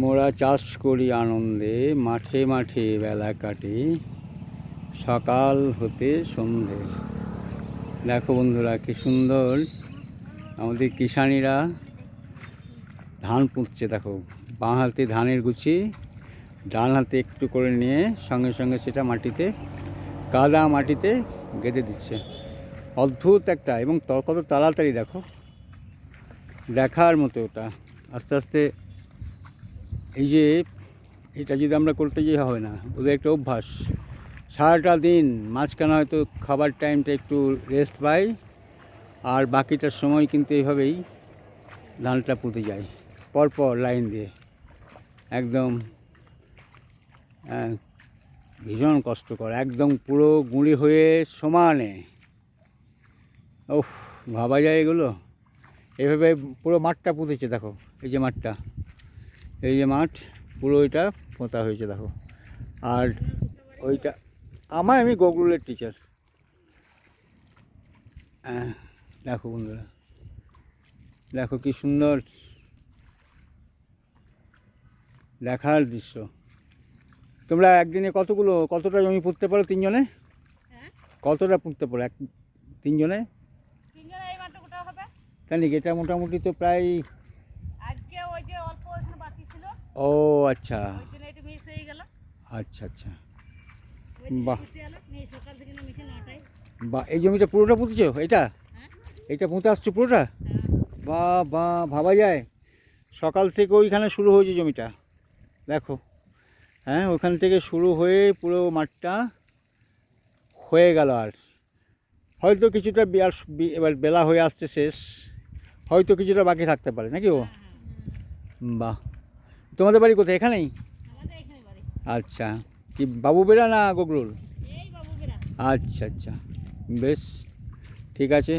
মোরা চাষ করি আনন্দে, মাঠে মাঠে বেলা কাটে, সকাল হতে সন্ধে। দেখো বন্ধুরা কি সুন্দর, আমাদের কিষানীরা ধান পুঁতছে, দেখো। বাঁ হাতে ধানের গুছি, ডান হাতে একটু করে নিয়ে সঙ্গে সঙ্গে সেটা মাটিতে, কাদা মাটিতে গেঁথে দিচ্ছে। অদ্ভুত একটা এবং কত তাড়াতাড়ি, দেখো। দেখার মতো ওটা। আস্তে আস্তে এই যে, এটা যদি আমরা করতে যাই, হবে না। ওদের একটা অভ্যাস। সারাটা দিন মাঝখানে হয়তো খাবার টাইমটা একটু রেস্ট পাই, আর বাকিটার সময় কিন্তু এইভাবেই ধানটা পুঁতে যায়। পরপর লাইন দিয়ে। একদম ভীষণ কষ্টকর। একদম পুরো গুঁড়ি হয়ে সমানে। ওফ ভাবা যায় এগুলো? এভাবে পুরো মাঠটা পুঁতেছে, দেখো। এই যে মাঠটা। এই যে মাঠ পুরো ওইটা পোঁতা হয়েছে দেখো। আর ওইটা আমার আমি গগরুলের টিচার দেখো বন্ধুরা দেখো কি সুন্দর দেখার দৃশ্য। তোমরা একদিনে কতগুলো কতটা জমি পুঁততে পারো তিনজনে? হ্যাঁ? কতটা পুঁততে পারো এক তিনজনে? নাকি এটা মোটামুটি তো প্রায় আজকে ওই যে অল্প ওখানে বাকি ছিল ও আচ্ছা। আচ্ছা আচ্ছা। বাহ। বা এই জমিটা পুরোটা পুঁতেছো? এটা? এইটা পুঁতে আসছো পুরোটা? বা বা ভাবা যায়। সকাল থেকে ওইখানে শুরু হয়েছে জমিটা। দেখো হ্যাঁ ওখান থেকে শুরু হয়ে পুরো মাঠটা হয়ে গেল আর। হয়তো কিছুটা বিয়ার এবার বেলা হয়ে আসছে শেষ। হয়তো কিছুটা বাকি থাকতে পারে, নাকি ও? বাহ। তোমাদের বাড়ি কোথায়? এখানেই? আচ্ছা। কি বাবু বেড়া না গোগরুল? আচ্ছা আচ্ছা। বেশ ঠিক আছে।